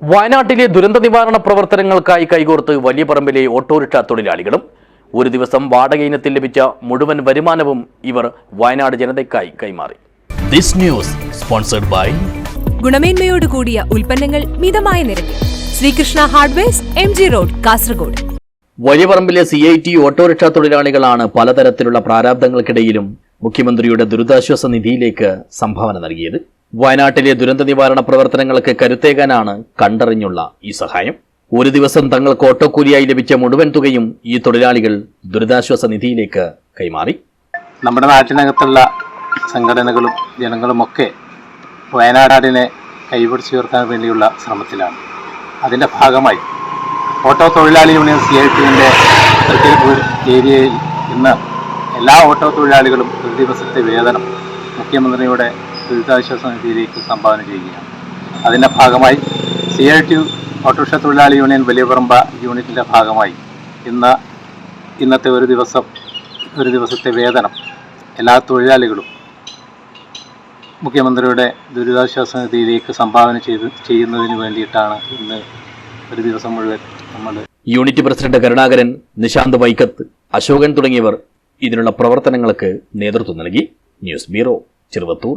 വയനാട്ടിലെ ദുരന്ത നിവാരണ പ്രവർത്തനങ്ങൾക്കായി കൈകോർത്ത് വലിയപറമ്പിലെ ഓട്ടോറിക്ഷ തൊഴിലാളികളും ഒരു ദിവസം വാടക ഇനത്തിൽ ലഭിച്ച മുഴുവൻ വരുമാനവും ഇവർ വയനാട് ജനതയ്ക്കായി കൈമാറി. ദിസ് ന്യൂസ് സ്പോൺസർഡ് ബൈ ഗുണമേന്മയോട് കൂടിയ ഉൽപ്പന്നങ്ങൾ മിതമായ നിരക്കിൽ. Sreekrishna hardwares M G road Kasaragod. വലിയ പറമ്പിലെ സി ഐ ടി ഓട്ടോറിക്ഷ തൊഴിലാളികളാണ് പലതരത്തിലുള്ള പ്രാരാബ്ദങ്ങൾക്കിടയിലും മുഖ്യമന്ത്രിയുടെ ദുരിതാശ്വാസ നിധിയിലേക്ക് സംഭാവന നൽകിയത്. വയനാട്ടിലെ ദുരന്ത നിവാരണ പ്രവർത്തനങ്ങൾക്ക് കരുത്തേകാനാണ് കണ്ടറിഞ്ഞുള്ള ഈ സഹായം. ഒരു ദിവസം തങ്ങൾക്ക് ഓട്ടോക്കൂലിയായി ലഭിച്ച മുഴുവൻ തുകയും ഈ തൊഴിലാളികൾ ദുരിതാശ്വാസ നിധിയിലേക്ക് കൈമാറി. നമ്മുടെ നാട്ടിനകത്തുള്ള സംഘടനകളും ജനങ്ങളുമൊക്കെ വയനാടിനെ കൈപിടിച്ചുയർത്താൻ വേണ്ടിയുള്ള ശ്രമത്തിലാണ്. അതിന്റെ ഭാഗമായി ഓട്ടോ തൊഴിലാളി യൂണിയൻ സി ഐ ടിന്റെ ഏരിയയിൽ ഇന്ന് എല്ലാ ഓട്ടോ തൊഴിലാളികളും ഒരു ദിവസത്തെ വേതനം മുഖ്യമന്ത്രിയുടെ ദുരിതാശ്വാസ നിധിയിലേക്ക് സംഭാവന ചെയ്യുകയാണ്. അതിന്റെ ഭാഗമായി സി ഐ ടി ഓട്ടോറിക്ഷ തൊഴിലാളി യൂണിയൻ വലിയപറമ്പ യൂണിറ്റിന്റെ ഭാഗമായി ഇന്ന് ഇന്നത്തെ ഒരു ദിവസം ഒരു ദിവസത്തെ വേതനം എല്ലാ തൊഴിലാളികളും മുഖ്യമന്ത്രിയുടെ ദുരിതാശ്വാസ നിധിയിലേക്ക് സംഭാവന ചെയ്ത് ചെയ്യുന്നതിന് വേണ്ടിയിട്ടാണ് ഇന്ന് ഒരു ദിവസം മുഴുവൻ നമ്മൾ യൂണിറ്റ് പ്രസിഡന്റ് കരുണാകരൻ നിശാന്ത് വൈക്കത്ത് അശോകൻ തുടങ്ങിയവർ ഇതിനുള്ള പ്രവർത്തനങ്ങൾക്ക് നേതൃത്വം നൽകി. News bureau Cheruvathur.